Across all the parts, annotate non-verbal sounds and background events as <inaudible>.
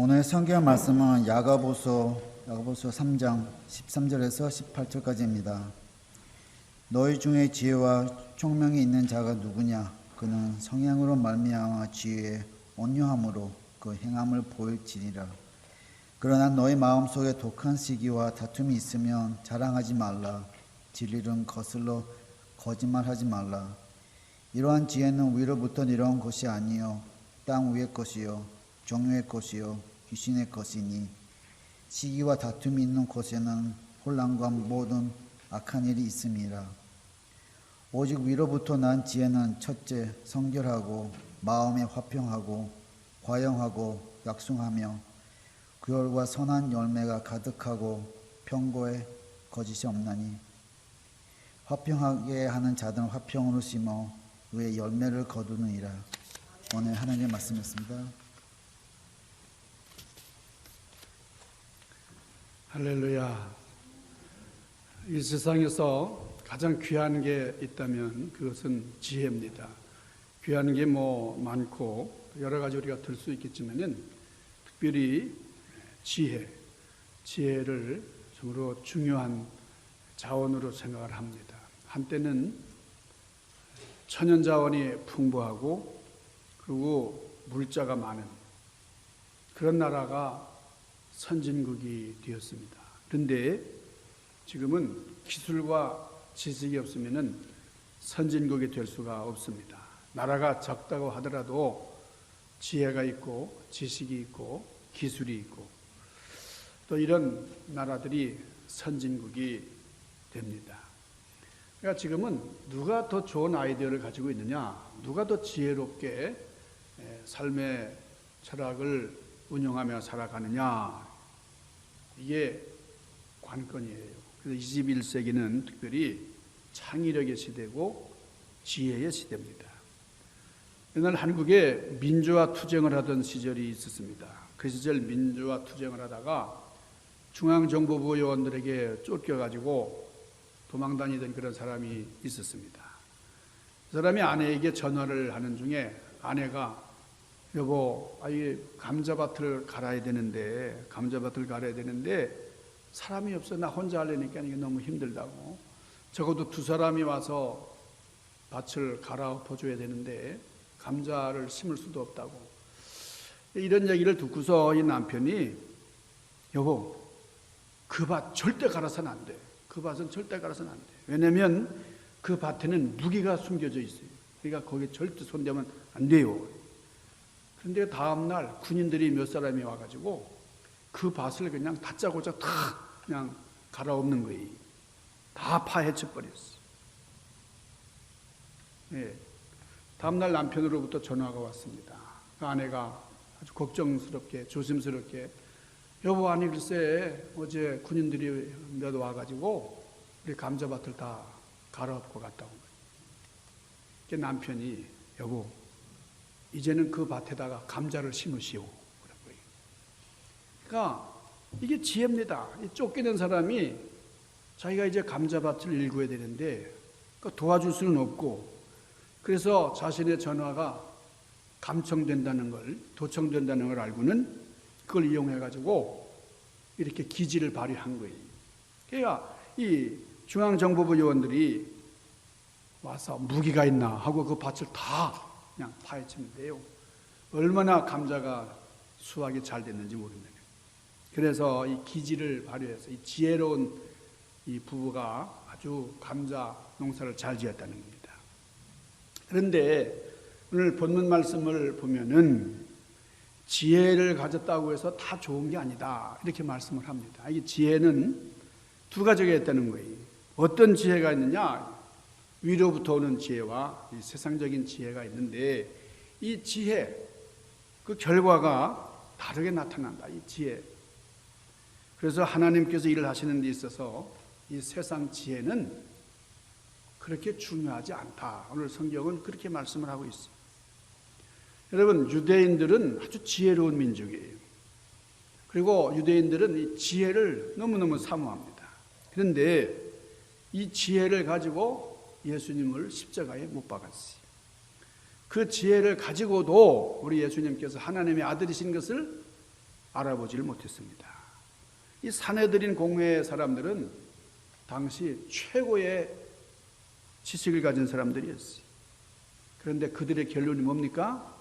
오늘 성경 말씀은 야가보서 야가보서 3장 13절에서 18절까지입니다. 너희 중에 지혜와 총명이 있는 자가 누구냐? 그는 성향으로 말미암아 지혜의 온유함으로 그 행함을 보일지니라. 그러나 너희 마음속에 독한 시기와 다툼이 있으면 자랑하지 말라. 진리는 거슬러 거짓말하지 말라. 이러한 지혜는 위로부터 내려온 것이 아니요 땅 위의 것이요 종류의 것이요 귀신의 것이니 시기와 다툼이 있는 곳에는 혼란과 모든 악한 일이 있음이라. 오직 위로부터 난 지혜는 첫째 성결하고 마음에 화평하고 과영하고 약속하며 그열과 선한 열매가 가득하고 평고에 거짓이 없나니. 화평하게 하는 자들은 화평으로 심어 의의 열매를 거두느니라. 오늘 하나님의 말씀이었습니다. 할렐루야. 이 세상에서 가장 귀한 게 있다면 그것은 지혜입니다. 귀한 게 뭐 많고 여러 가지 우리가 들 수 있겠지만은 특별히 지혜, 지혜를 정말로 중요한 자원으로 생각을 합니다. 한때는 천연 자원이 풍부하고 그리고 물자가 많은 그런 나라가 선진국이 되었습니다. 그런데 지금은 기술과 지식이 없으면 선진국이 될 수가 없습니다. 나라가 적다고 하더라도 지혜가 있고 지식이 있고 기술이 있고 또 이런 나라들이 선진국이 됩니다. 그러니까 지금은 누가 더 좋은 아이디어를 가지고 있느냐, 누가 더 지혜롭게 삶의 철학을 운영하며 살아가느냐, 이게 관건이에요. 그래서 21세기는 특별히 창의력의 시대고 지혜의 시대입니다. 옛날 한국에 민주화 투쟁을 하던 시절이 있었습니다. 그 시절 민주화 투쟁을 하다가 중앙정보부 요원들에게 쫓겨가지고 도망다니던 그런 사람이 있었습니다. 그 사람이 아내에게 전화를 하는 중에 아내가 여보, 아이 감자밭을 갈아야 되는데 감자밭을 갈아야 되는데 사람이 없어 나 혼자 하려니까 이게 너무 힘들다고. 적어도 두 사람이 와서 밭을 갈아엎어 줘야 되는데 감자를 심을 수도 없다고. 이런 얘기를 듣고서 이 남편이 여보, 그 밭 절대 갈아서는 안 돼. 그 밭은 절대 갈아서는 안 돼. 왜냐면 그 밭에는 무기가 숨겨져 있어요. 그러니까 거기 절대 손대면 안 돼요. 그런데 다음날 군인들이 몇 사람이 와가지고 그 밭을 그냥 다짜고짜 다 그냥 갈아엎는 거예요. 다 파헤쳐 버렸어. 예. 다음날 남편으로부터 전화가 왔습니다. 그 아내가 아주 걱정스럽게 조심스럽게 여보 아니 글쎄 어제 군인들이 몇 와가지고 우리 감자밭을 다 갈아엎고 갔다고. 그 남편이 여보 이제는 그 밭에다가 감자를 심으시오. 그러니까 이게 지혜입니다. 쫓기는 사람이 자기가 이제 감자밭을 일구어야 되는데 그 도와줄 수는 없고 그래서 자신의 전화가 감청된다는 걸 도청된다는 걸 알고는 그걸 이용해 가지고 이렇게 기지를 발휘한 거예요. 그러니까 이 중앙정보부 요원들이 와서 무기가 있나 하고 그 밭을 다 그냥 파헤치면 돼요. 얼마나 감자가 수확이 잘 됐는지 모릅니다. 그래서 이 기지를 발휘해서 이 지혜로운 이 부부가 아주 감자 농사를 잘 지었다는 겁니다. 그런데 오늘 본문 말씀을 보면은 지혜를 가졌다고 해서 다 좋은 게 아니다. 이렇게 말씀을 합니다. 이 지혜는 두 가지가 있다는 거예요. 어떤 지혜가 있느냐? 위로부터 오는 지혜와 세상적인 지혜가 있는데 이 지혜 그 결과가 다르게 나타난다. 이 지혜. 그래서 하나님께서 일을 하시는 데 있어서 이 세상 지혜는 그렇게 중요하지 않다. 오늘 성경은 그렇게 말씀을 하고 있어요. 여러분 유대인들은 아주 지혜로운 민족이에요. 그리고 유대인들은 이 지혜를 너무너무 사모합니다. 그런데 이 지혜를 가지고 예수님을 십자가에 못 박았어요. 그 지혜를 가지고도 우리 예수님께서 하나님의 아들이신 것을 알아보지를 못했습니다. 이 사내들인 공회의 사람들은 당시 최고의 지식을 가진 사람들이었어요. 그런데 그들의 결론이 뭡니까?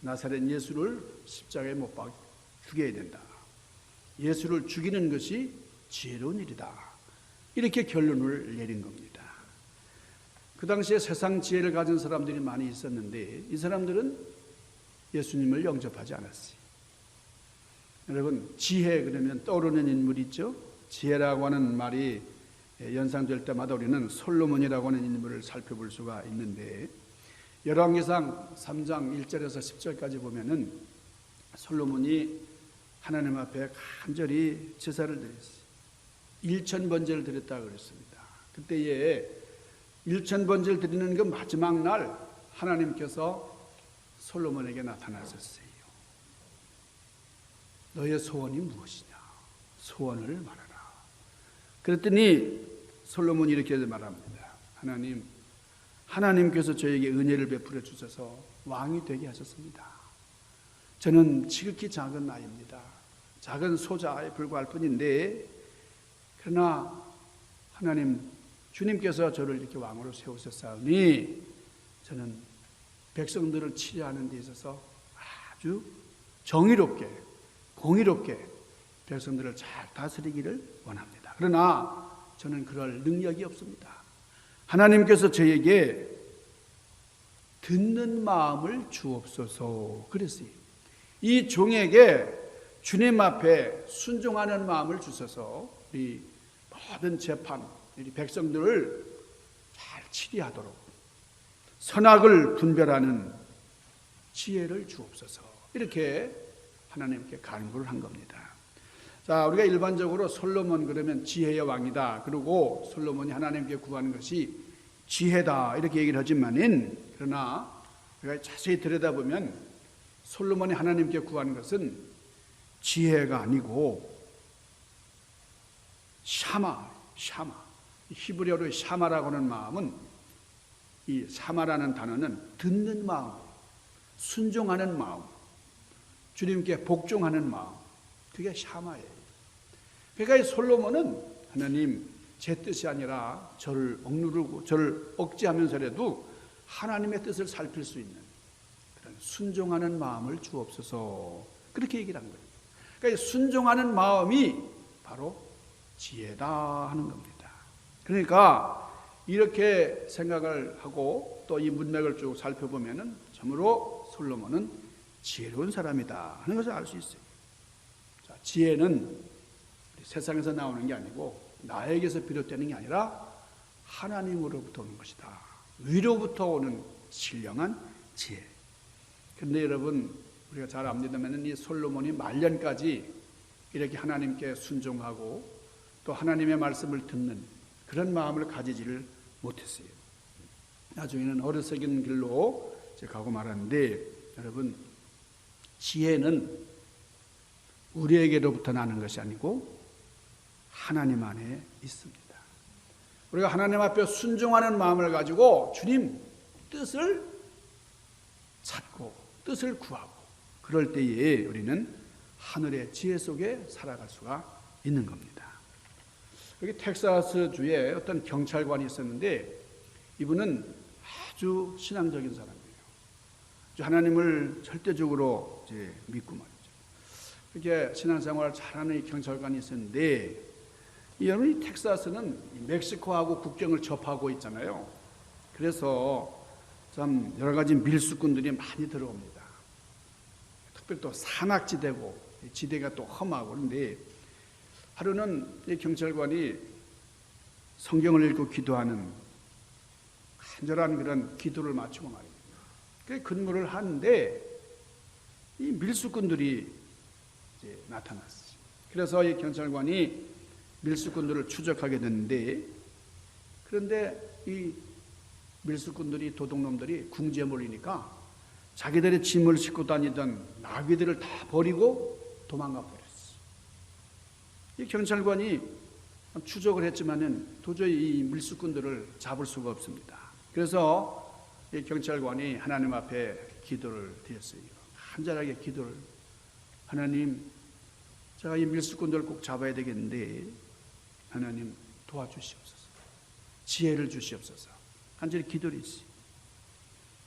나사렛 예수를 십자가에 못 박아 죽여야 된다. 예수를 죽이는 것이 지혜로운 일이다. 이렇게 결론을 내린 겁니다. 그 당시에 세상 지혜를 가진 사람들이 많이 있었는데 이 사람들은 예수님을 영접하지 않았어요. 여러분 지혜 그러면 떠오르는 인물 있죠? 지혜라고 하는 말이 연상될 때마다 우리는 솔로몬이라고 하는 인물을 살펴볼 수가 있는데 열왕기상 3장 1절에서 10절까지 보면은 솔로몬이 하나님 앞에 간절히 제사를 드렸어요. 1천 번제를 드렸다고 그랬습니다. 그때에 1천 번제를 드리는 그 마지막 날 하나님께서 솔로몬에게 나타나셨어요. 너의 소원이 무엇이냐? 소원을 말하라. 그랬더니 솔로몬이 이렇게 말합니다. 하나님, 하나님께서 저에게 은혜를 베풀어 주셔서 왕이 되게 하셨습니다. 저는 지극히 작은 나이입니다. 작은 소자에 불과할 뿐인데, 그러나 하나님, 주님께서 저를 이렇게 왕으로 세우셨사오니, 저는 백성들을 치료하는 데 있어서 아주 정의롭게, 공의롭게 백성들을 잘 다스리기를 원합니다. 그러나 저는 그럴 능력이 없습니다. 하나님께서 저에게 듣는 마음을 주옵소서 그랬어요. 이 종에게 주님 앞에 순종하는 마음을 주셔서 우리 모든 재판, 우리 백성들을 잘 치리하도록 선악을 분별하는 지혜를 주옵소서 이렇게 하나님께 간구를 한 겁니다. 자, 우리가 일반적으로 솔로몬 그러면 지혜의 왕이다. 그리고 솔로몬이 하나님께 구하는 것이 지혜다. 이렇게 얘기를 하지만은 그러나 우리가 자세히 들여다보면 솔로몬이 하나님께 구하는 것은 지혜가 아니고 샤마, 샤마. 히브리어로 샤마라고 하는 마음은 이 샤마라는 단어는 듣는 마음, 순종하는 마음, 주님께 복종하는 마음. 그게 샤마예요. 그러니까 이 솔로몬은 하나님 제 뜻이 아니라 저를 억누르고 저를 억제하면서라도 하나님의 뜻을 살필 수 있는 그런 순종하는 마음을 주옵소서 그렇게 얘기를 한 거예요. 그러니까 순종하는 마음이 바로 지혜다 하는 겁니다. 그러니까 이렇게 생각을 하고 또 이 문맥을 쭉 살펴보면은 참으로 솔로몬은 지혜로운 사람이다 하는 것을 알 수 있어요. 자, 지혜는 세상에서 나오는 게 아니고 나에게서 비롯되는 게 아니라 하나님으로부터 오는 것이다. 위로부터 오는 신령한 지혜. 그런데 여러분 우리가 잘 압니다만 이 솔로몬이 말년까지 이렇게 하나님께 순종하고 또 하나님의 말씀을 듣는 그런 마음을 가지지를 못했어요. 나중에는 어리석인 길로 가고 말았는데 여러분 지혜는 우리에게로부터 나는 것이 아니고 하나님 안에 있습니다. 우리가 하나님 앞에 순종하는 마음을 가지고 주님 뜻을 찾고 뜻을 구하고 그럴 때에 우리는 하늘의 지혜 속에 살아갈 수가 있는 겁니다. 여기 텍사스 주에 어떤 경찰관이 있었는데 이분은 아주 신앙적인 사람이에요. 하나님을 절대적으로 이제 믿고 말이죠. 이렇게 신앙생활을 잘하는 이 경찰관이 있었는데 여러분 이 텍사스는 멕시코하고 국경을 접하고 있잖아요. 그래서 참 여러 가지 밀수꾼들이 많이 들어옵니다. 특별히 또 산악지대고 지대가 또 험하고 그런데 하루는 이 경찰관이 성경을 읽고 기도하는 간절한 그런 기도를 마치고 말입니다. 그 근무를 하는데 이 밀수꾼들이 이제 나타났어요. 그래서 이 경찰관이 밀수꾼들을 추적하게 됐는데 그런데 이 밀수꾼들이 도둑놈들이 궁지에 몰리니까 자기들의 짐을 싣고 다니던 나귀들을 다 버리고 도망가 버렸어. 이 경찰관이 추적을 했지만은 도저히 이 밀수꾼들을 잡을 수가 없습니다. 그래서 이 경찰관이 하나님 앞에 기도를 드렸어요. 간절하게 기도를 하나님, 제가 이 밀수꾼들을 꼭 잡아야 되겠는데 하나님 도와주시옵소서. 지혜를 주시옵소서. 간절히 기도를 했어요.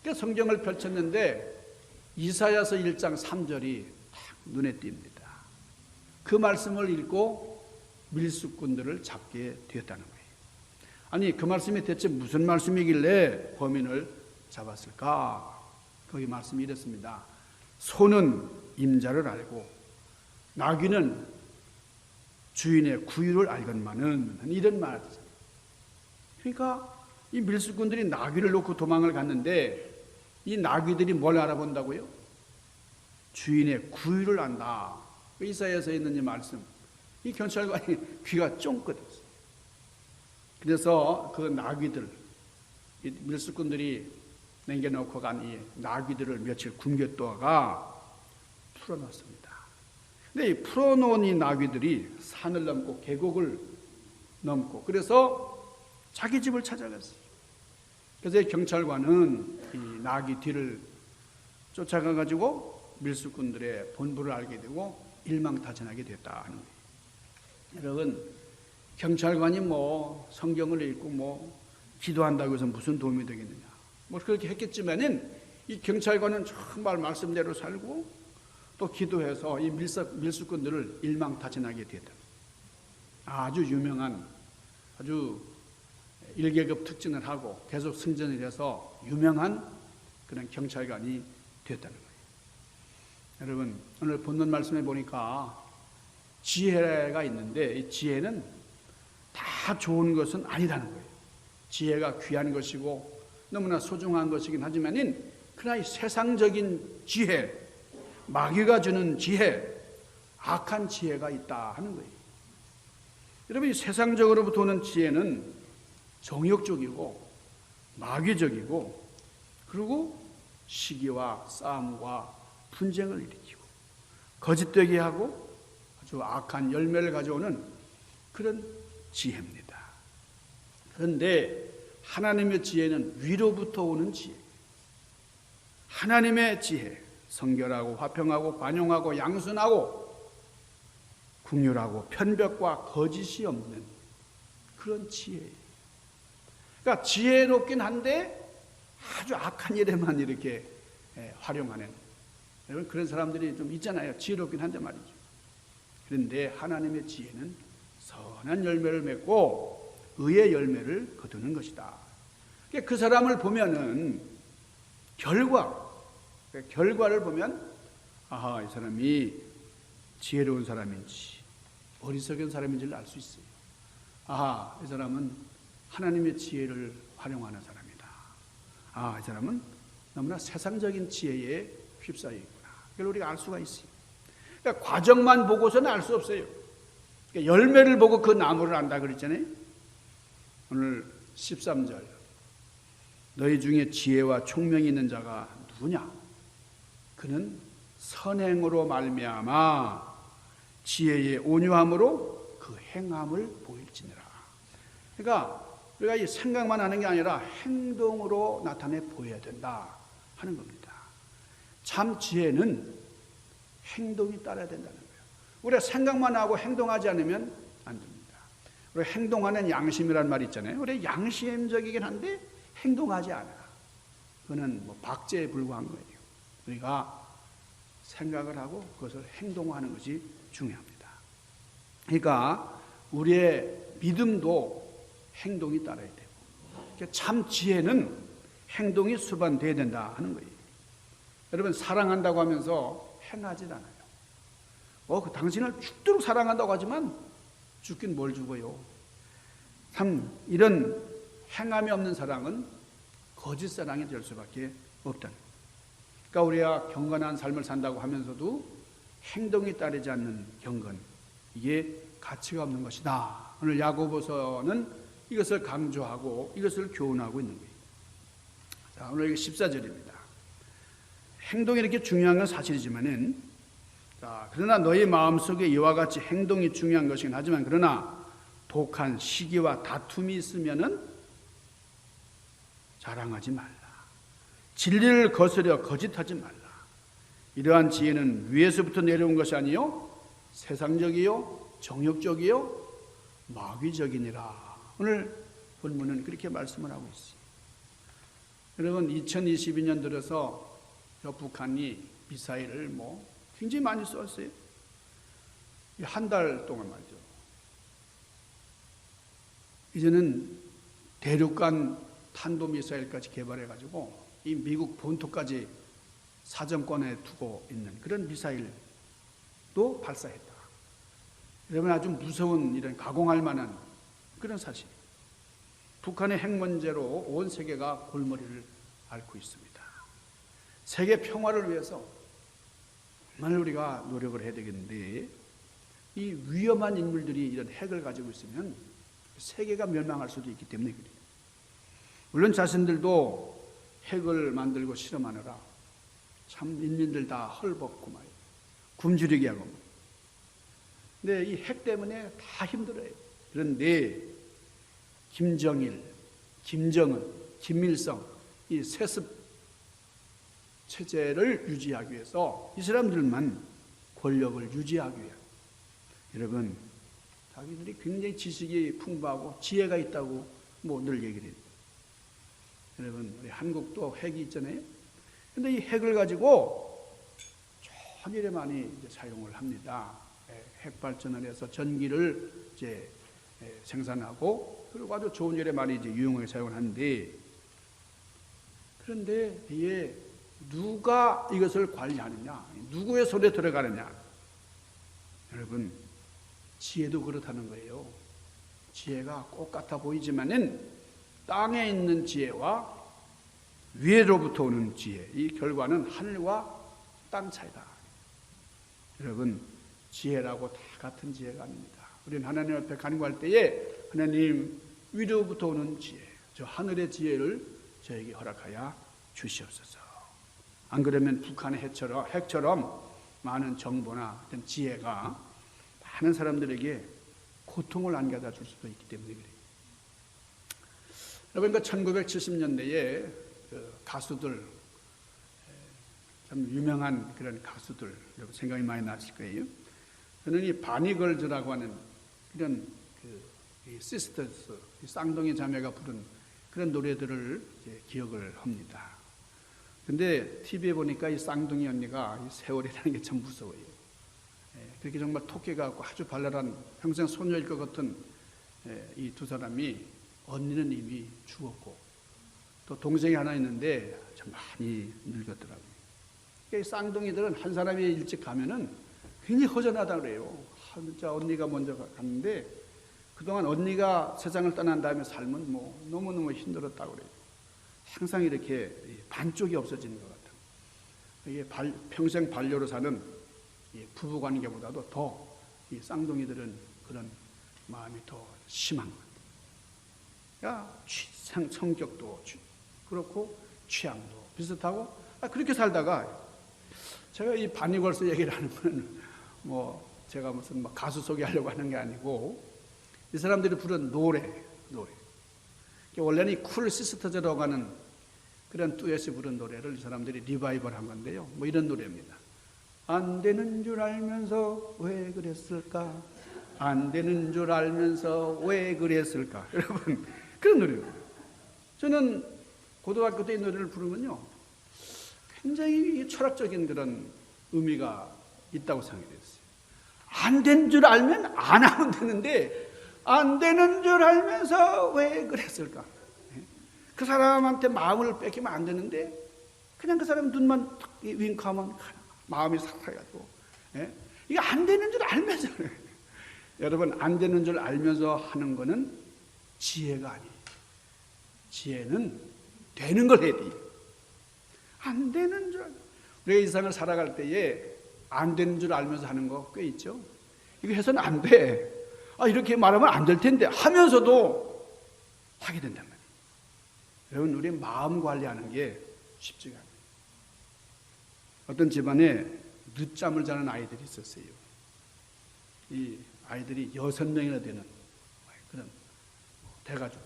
그러니까 성경을 펼쳤는데 이사야서 1장 3절이 딱 눈에 띕니다. 그 말씀을 읽고 밀수꾼들을 잡게 되었다는 거예요. 아니 그 말씀이 대체 무슨 말씀이길래 범인을 잡았을까? 거기 말씀이 이렇습니다. 소는 임자를 알고 나귀는 주인의 구유를 알건만은 이런 말이죠. 그러니까 이 밀수꾼들이 나귀를 놓고 도망을 갔는데 이 나귀들이 뭘 알아본다고요? 주인의 구유를 안다. 그 이사야서 있는 이 말씀. 이 경찰관이 <laughs> 귀가 쫑긋했어요. 그래서 그 나귀들, 이 밀수꾼들이 남겨놓고 간 이 나귀들을 며칠 굶겼다가 풀어놨습니다. 근데 이 풀어놓은 이 나귀들이 산을 넘고 계곡을 넘고 그래서 자기 집을 찾아갔어요. 그래서 이 경찰관은 이 나귀 뒤를 쫓아가 가지고 밀수꾼들의 본부를 알게 되고 일망타진하게 됐다 하는 거예요. 여러분 경찰관이 뭐 성경을 읽고 뭐 기도한다고 해서 무슨 도움이 되겠느냐? 뭐 그렇게 했겠지만은 이 경찰관은 정말 말씀대로 살고 또 기도해서 이 밀수, 밀수꾼들을 일망타진하게 됐다. 아주 유명한 아주 일계급 특진을 하고 계속 승진을 해서 유명한 그런 경찰관이 됐다는 거예요. 여러분 오늘 본문 말씀에 보니까 지혜가 있는데 이 지혜는 다 좋은 것은 아니라는 거예요. 지혜가 귀한 것이고 너무나 소중한 것이긴 하지만은 그러나 이 세상적인 지혜, 마귀가 주는 지혜, 악한 지혜가 있다 하는 거예요. 여러분 이 세상적으로부터 오는 지혜는 정욕적이고 마귀적이고 그리고 시기와 싸움과 분쟁을 일으키고 거짓되게 하고 아주 악한 열매를 가져오는 그런 지혜입니다. 그런데 하나님의 지혜는 위로부터 오는 지혜. 하나님의 지혜, 성결하고 화평하고 관용하고 양순하고 궁휼하고 편벽과 거짓이 없는 그런 지혜예요. 그러니까 지혜롭긴 한데 아주 악한 일에만 이렇게 예, 활용하는 여러분 그런 사람들이 좀 있잖아요. 지혜롭긴 한데 말이죠. 그런데 하나님의 지혜는 선한 열매를 맺고 의의 열매를 거두는 것이다. 그러니까 그 사람을 보면은 결과, 결과를 보면 아하 이 사람이 지혜로운 사람인지 어리석은 사람인지를 알 수 있어요. 아하 이 사람은 하나님의 지혜를 활용하는 사람이다. 아, 이 사람은 너무나 세상적인 지혜에 휩싸여 있구나. 그걸 우리가 알 수가 있어요. 그러니까 과정만 보고서는 알 수 없어요. 그러니까 열매를 보고 그 나무를 안다 그랬잖아요. 오늘 13절. 너희 중에 지혜와 총명이 있는 자가 누구냐? 그는 선행으로 말미암아 지혜의 온유함으로 그 행함을 보일지니라. 그러니까 우리가 이 생각만 하는 게 아니라 행동으로 나타내 보여야 된다 하는 겁니다. 참 지혜는 행동이 따라야 된다는 거예요. 우리가 생각만 하고 행동하지 않으면 안 됩니다. 우리 행동하는 양심이란 말 있잖아요. 우리 양심적이긴 한데 행동하지 않아. 그거는 뭐 박제에 불과한 거예요. 우리가 생각을 하고 그것을 행동하는 것이 중요합니다. 그러니까 우리의 믿음도 행동이 따라야 되고 그러니까 참 지혜는 행동이 수반돼야 된다 하는 거예요. 여러분 사랑한다고 하면서 행하지 않아요. 어, 그 당신을 죽도록 사랑한다고 하지만 죽긴 뭘 죽어요. 참 이런 행함이 없는 사랑은 거짓 사랑이 될 수밖에 없다. 그러니까 우리가 경건한 삶을 산다고 하면서도 행동이 따르지 않는 경건 이게 가치가 없는 것이다. 오늘 야고보서는 이것을 강조하고 이것을 교훈하고 있는 거예요. 자, 오늘 이게 14절입니다. 행동이 이렇게 중요한 건 사실이지만은 자, 그러나 너희 마음속에 이와 같이 행동이 중요한 것이긴 하지만 그러나 독한 시기와 다툼이 있으면은 자랑하지 말라. 진리를 거스려 거짓하지 말라. 이러한 지혜는 위에서부터 내려온 것이 아니요 세상적이요 정욕적이요 마귀적이니라. 오늘 본문은 그렇게 말씀을 하고 있어요. 여러분 2022년 들어서 저 북한이 미사일을 뭐 굉장히 많이 쏘았어요. 한 달 동안 말이죠. 이제는 대륙간 탄도 미사일까지 개발해 가지고 이 미국 본토까지 사정권에 두고 있는 그런 미사일도 발사했다. 여러분 아주 무서운 이런 가공할 만한 그런 사실. 북한의 핵 문제로 온 세계가 골머리를 앓고 있습니다. 세계 평화를 위해서 정말 우리가 노력을 해야 되겠는데 이 위험한 인물들이 이런 핵을 가지고 있으면 세계가 멸망할 수도 있기 때문에 그래요. 물론 자신들도 핵을 만들고 실험하느라 참 인민들 다 헐벗고 말이에요. 굶주리게 하고. 근데 이 핵 때문에 다 힘들어요. 그런데 김정일, 김정은, 김일성 이 세습 체제를 유지하기 위해서 이 사람들만 권력을 유지하기 위해 여러분 자기들이 굉장히 지식이 풍부하고 지혜가 있다고 뭐 늘 얘기를 해요. 여러분 우리 한국도 핵이 있잖아요. 근데 이 핵을 가지고 좋은 일에 많이 사용을 합니다. 예, 핵 발전을 해서 전기를 이제 예, 생산하고 그리고 아주 좋은 일에 많이 이제 유용하게 사용을 하는데 그런데 이게 누가 이것을 관리하느냐, 누구의 손에 들어가느냐, 여러분 지혜도 그렇다는 거예요. 지혜가 꼭 같아 보이지만은 땅에 있는 지혜와 위로부터 오는 지혜, 이 결과는 하늘과 땅 차이다. 여러분, 지혜라고 다 같은 지혜가 아닙니다. 우리는 하나님 앞에 간구할 때에 하나님 위로부터 오는 지혜, 저 하늘의 지혜를 저에게 허락하여 주시옵소서. 안 그러면 북한의 핵처럼, 핵처럼 많은 정보나 어떤 지혜가 많은 사람들에게 고통을 안겨다 줄 수도 있기 때문에 그래요. 여러분, 그 1970년대에 그 가수들, 참 유명한 그런 가수들, 여러분 생각이 많이 나실 거예요. 저는 이 바니걸즈라고 하는 그런 그이 시스터스, 이 쌍둥이 자매가 부른 그런 노래들을 기억을 합니다. 근데 TV에 보니까 이 쌍둥이 언니가 이 세월이라는 게 참 무서워요. 그렇게 정말 토끼가 아주 발랄한 평생 소녀일 것 같은 이 두 사람이 언니는 이미 죽었고 또 동생이 하나 있는데 좀 많이 늙었더라고요. 이 쌍둥이들은 한 사람이 일찍 가면은 굉장히 허전하다 그래요. 진짜 언니가 먼저 갔는데 그동안 언니가 세상을 떠난 다음에 삶은 뭐 너무너무 힘들었다고 그래요. 항상 이렇게 반쪽이 없어지는 것 같아요. 이게 발, 평생 반려로 사는 부부 관계보다도 더 이 쌍둥이들은 그런 마음이 더 심한 것 같아요. 야, 성, 성격도 그렇고 취향도 비슷하고 아, 그렇게 살다가 제가 이 바니걸스 얘기를 하는 건뭐 제가 무슨 뭐 가수 소개하려고 하는 게 아니고 이 사람들이 부른 노래, 노래. 원래는 이 쿨 시스터즈라고 하는 그런 듀엣이 부른 노래를 이 사람들이 리바이벌 한 건데요. 뭐 이런 노래입니다. 안 되는 줄 알면서 왜 그랬을까? 안 되는 줄 알면서 왜 그랬을까? <laughs> 여러분, 그런 노래예요. 저는 고등학교 때 이 노래를 부르면요. 굉장히 철학적인 그런 의미가 있다고 생각이 됐어요. 안 된 줄 알면 안 하면 되는데 안 되는 줄 알면서 왜 그랬을까? 그 사람한테 마음을 뺏기면 안 되는데 그냥 그 사람 눈만 윙크하면 마음이 살아가지고 예? 이게 안 되는 줄 알면서. 여러분 안 되는 줄 알면서 하는 거는 지혜가 아니에요. 지혜는 되는 걸 해야 돼요. 안 되는 줄 우리가 이 세상을 살아갈 때에 안 되는 줄 알면서 하는 거 꽤 있죠. 이거 해서는 안 돼. 아, 이렇게 말하면 안 될 텐데 하면서도 하게 된단 말이에요. 여러분, 우리 마음 관리하는 게 쉽지가 않아요. 어떤 집안에 늦잠을 자는 아이들이 있었어요. 이 아이들이 여섯 명이나 되는 그런 대가족.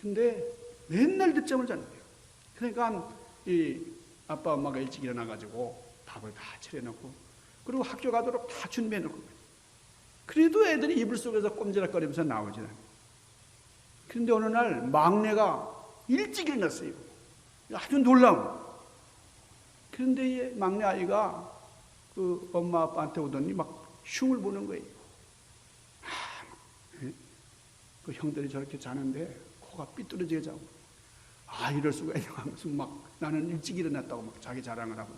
근데 맨날 늦잠을 자는 거예요. 그러니까 이 아빠 엄마가 일찍 일어나 가지고 밥을 다 차려놓고 그리고 학교 가도록 다 준비해놓고 그래도 애들이 이불 속에서 꼼지락거리면서 나오질 않아요. 그런데 어느 날 막내가 일찍 일어났어요. 아주 놀라운. 그런데 이 막내 아이가 그 엄마 아빠한테 오더니 막 흉을 보는 거예요. 아, 예? 그 형들이 저렇게 자는데 코가 삐뚤어지게 자고 아 이럴 수가 있나 하면서 막 나는 일찍 일어났다고 막 자기 자랑을 하고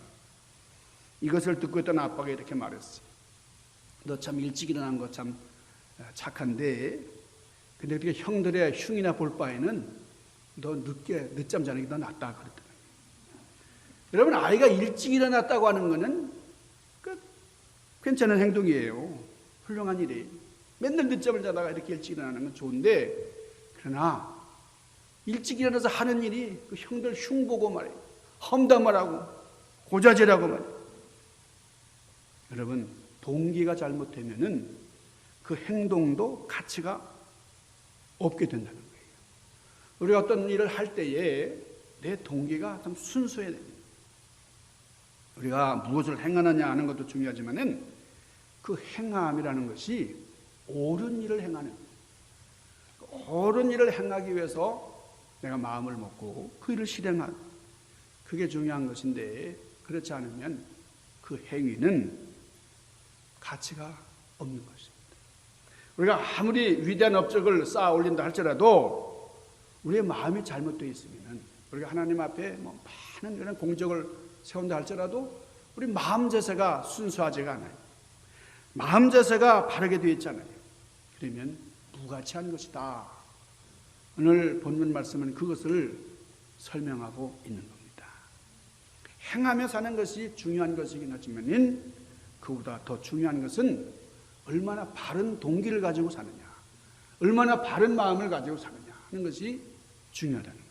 이것을 듣고 있던 아빠가 이렇게 말했어요. 너참 일찍 일어난 거 참 착한데 근데 그렇게 형들의 흉이나 볼 바에는 너 늦게 늦잠 자는 게 더 낫다 그랬더라고요. 여러분 아이가 일찍 일어났다고 하는 거는 그 괜찮은 행동이에요. 훌륭한 일이에요. 맨날 늦잠을 자다가 이렇게 일찍 일어나는 건 좋은데 그러나 일찍 일어나서 하는 일이 그 형들 흉 보고 말이에요. 험담을 하고 고자질하고 말이에요. 여러분 동기가 잘못되면은 그 행동도 가치가 없게 된다는 거예요. 우리가 어떤 일을 할 때에 내 동기가 좀 순수해야 됩니다. 우리가 무엇을 행하느냐 하는 것도 중요하지만은 그 행함이라는 것이 옳은 일을 행하는 옳은 일을 행하기 위해서 내가 마음을 먹고 그 일을 실행하는 그게 중요한 것인데 그렇지 않으면 그 행위는 가치가 없는 것입니다. 우리가 아무리 위대한 업적을 쌓아 올린다 할지라도 우리의 마음이 잘못되어 있으면 우리가 하나님 앞에 뭐 많은 이런 공적을 세운다 할지라도 우리 마음 자세가 순수하지가 않아요. 마음 자세가 바르게 되어 있잖아요. 그러면 무가치한 것이다. 오늘 본문 말씀은 그것을 설명하고 있는 겁니다. 행하며 사는 것이 중요한 것이긴 하지만 그보다 더 중요한 것은 얼마나 바른 동기를 가지고 사느냐, 얼마나 바른 마음을 가지고 사느냐 하는 것이 중요하다는 거예요.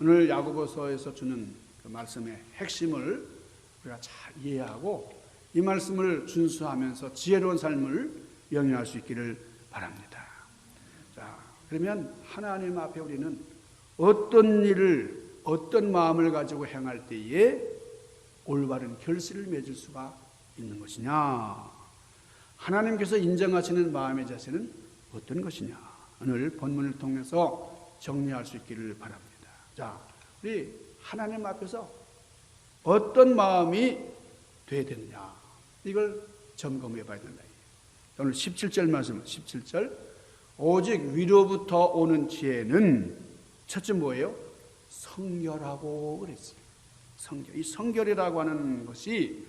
오늘 야고보서에서 주는 그 말씀의 핵심을 우리가 잘 이해하고 이 말씀을 준수하면서 지혜로운 삶을 영위할 수 있기를 바랍니다. 자, 그러면 하나님 앞에 우리는 어떤 일을 어떤 마음을 가지고 행할 때에 올바른 결실을 맺을 수가 있는 것이냐? 하나님께서 인정하시는 마음의 자세는 어떤 것이냐? 오늘 본문을 통해서 정리할 수 있기를 바랍니다. 자, 우리 하나님 앞에서 어떤 마음이 돼야 되느냐? 이걸 점검해 봐야 된다. 오늘 17절 말씀, 17절. 오직 위로부터 오는 지혜는 첫째 뭐예요? 성결하고 그랬어요. 성결. 이 성결이라고 하는 것이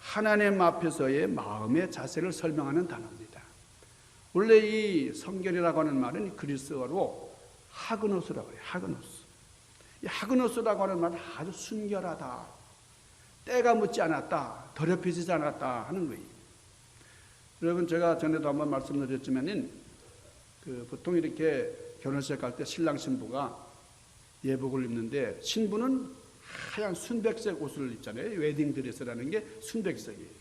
하나님 앞에서의 마음의 자세를 설명하는 단어입니다. 원래 이 성결이라고 하는 말은 그리스어로 하그노스라고 해요. 하그노스. 이 하그노스라고 하는 말은 아주 순결하다. 때가 묻지 않았다. 더럽혀지지 않았다 하는 거예요. 여러분 제가 전에도 한번 말씀드렸지만은 그 보통 이렇게 결혼식 갈 때 신랑 신부가 예복을 입는데 신부는 하얀 순백색 옷을 입잖아요. 웨딩 드레스라는 게 순백색이에요.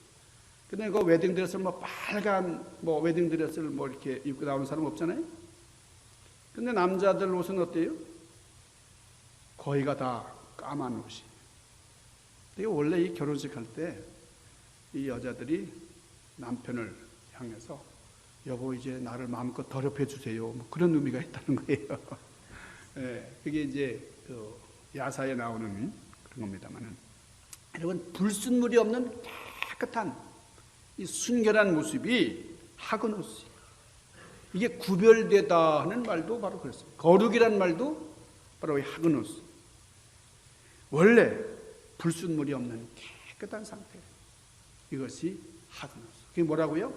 근데 그 웨딩 드레스를 뭐 빨간 뭐 웨딩 드레스를 뭐 이렇게 입고 나오는 사람 없잖아요. 근데 남자들 옷은 어때요? 거의가 다 까만 옷이. 이게 원래 이 결혼식 할 때 이 여자들이 남편을 향해서 여보 이제 나를 마음껏 더럽혀 주세요. 뭐 그런 의미가 있다는 거예요. <laughs> 예, 그게 이제 그 야사에 나오는 그런 겁니다만은 여러분 불순물이 없는 깨끗한 이 순결한 모습이 하그노스. 이게 구별되다 하는 말도 바로 그렇습니다. 거룩이란 말도 바로 이 하그노스. 원래 불순물이 없는 깨끗한 상태. 이것이 하그노스. 그게 뭐라고요?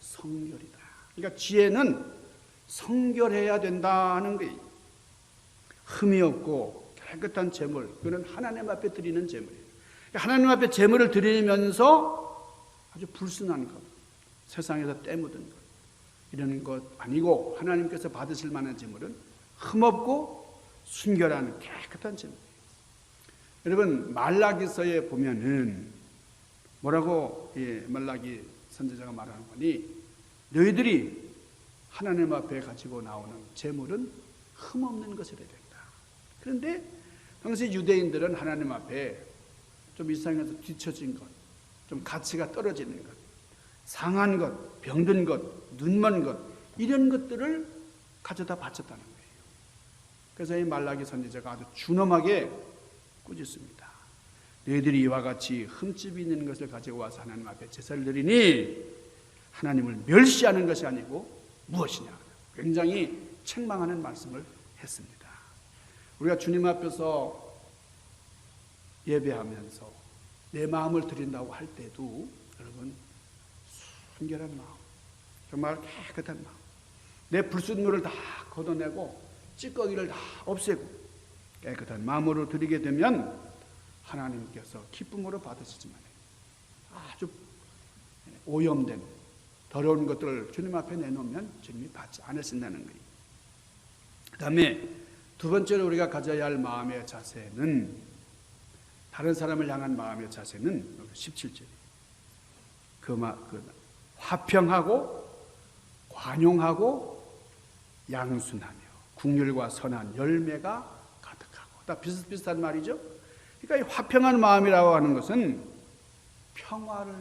성결이다. 그러니까 지혜는 성결해야 된다는 거예요. 흠이 없고 깨끗한 재물, 그는 하나님 앞에 드리는. 그러니까 하나님 앞에 재물을 드리면서 아주 불순한 것, 세상에서 때 묻은 것, 이런 것 아니고 하나님께서 받으실 만한 재물은 흠없고 순결한 깨끗한 재물. 여러분 말라기서에 보면은 뭐라고 예, 말라기 선지자가 말하는 거니 너희들이 하나님 앞에 가지고 나오는 재물은 흠없는 것이라 된다. 그런데 당시 유대인들은 하나님 앞에 좀 이상해서 뒤처진 것, 좀 가치가 떨어지는 것, 상한 것, 병든 것, 눈먼 것 이런 것들을 가져다 바쳤다는 거예요. 그래서 이 말라기 선지자가 아주 준엄하게 꾸짖습니다. 너희들이 이와 같이 흠집 있는 것을 가지고 와서 하나님 앞에 제사를 드리니 하나님을 멸시하는 것이 아니고 무엇이냐. 굉장히 책망하는 말씀을 했습니다. 우리가 주님 앞에서 예배하면서 내 마음을 드린다고 할 때도 여러분 순결한 마음, 정말 깨끗한 마음, 내 불순물을 다 걷어내고 찌꺼기를 다 없애고 깨끗한 마음으로 드리게 되면 하나님께서 기쁨으로 받으시지만 아주 오염된 더러운 것들을 주님 앞에 내놓으면 주님이 받지 않으신다는 거예요. 그 다음에 두 번째로 우리가 가져야 할 마음의 자세는 다른 사람을 향한 마음의 자세는 17절이에요. 그, 마, 그 화평하고 관용하고 양순하며 국률과 선한 열매가 가득하고 다 비슷비슷한 말이죠. 그러니까 이 화평한 마음이라고 하는 것은 평화를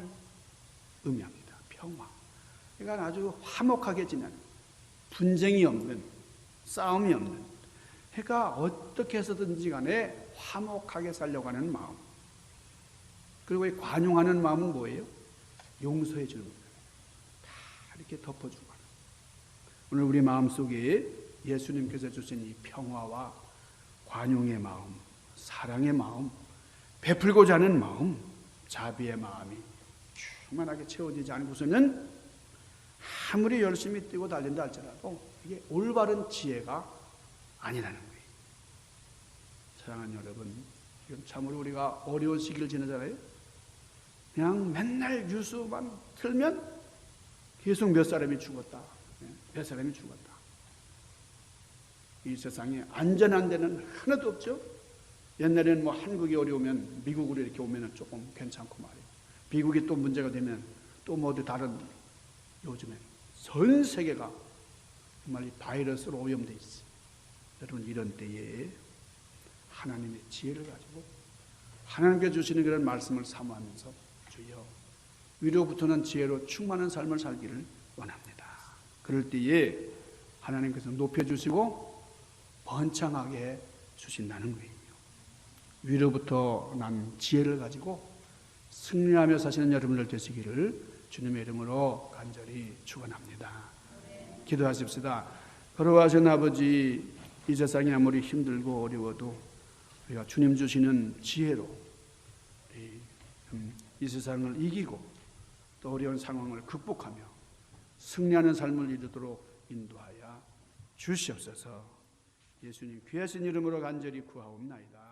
의미합니다. 평화. 그러니까 아주 화목하게 지내는 분쟁이 없는 싸움이 없는 그러니까 어떻게 해서든지 간에 화목하게 살려고 하는 마음. 그리고 이 관용하는 마음은 뭐예요? 용서해 주는 거예요. 다 이렇게 덮어주고. 오늘 우리 마음 속에 예수님께서 주신 이 평화와 관용의 마음, 사랑의 마음, 베풀고자 하는 마음, 자비의 마음이 충만하게 채워지지 않고서는 아무리 열심히 뛰고 달린다 할지라도 이게 올바른 지혜가 아니라는 거예요. 사랑하는 여러분, 지금 참으로 우리가 어려운 시기를 지내잖아요. 그냥 맨날 뉴스만 틀면 계속 몇 사람이 죽었다. 몇 사람이 죽었다. 이 세상에 안전한 데는 하나도 없죠. 옛날에는 뭐 한국이 어려우면 미국으로 이렇게 오면 조금 괜찮고 말이에요. 미국이 또 문제가 되면 또 뭐 어디 다른 요즘엔 전 세계가 정말 이 바이러스로 오염돼 있어. 여러분 이런 때에 하나님의 지혜를 가지고 하나님께 주시는 그런 말씀을 사모하면서 주여 위로부터는 지혜로 충만한 삶을 살기를 원합니다. 그럴 때에 하나님께서 높여주시고 번창하게 주신다는 거예요. 위로부터 난 지혜를 가지고 승리하며 사시는 여러분들 되시기를 주님의 이름으로 간절히 축원합니다. 기도하십시다. 걸어가신 아버지 이 세상이 아무리 힘들고 어려워도 우리가 주님 주시는 지혜로 이, 음, 이 세상을 이기고 또 어려운 상황을 극복하며 승리하는 삶을 이루도록 인도하여 주시옵소서. 예수님 귀하신 이름으로 간절히 구하옵나이다.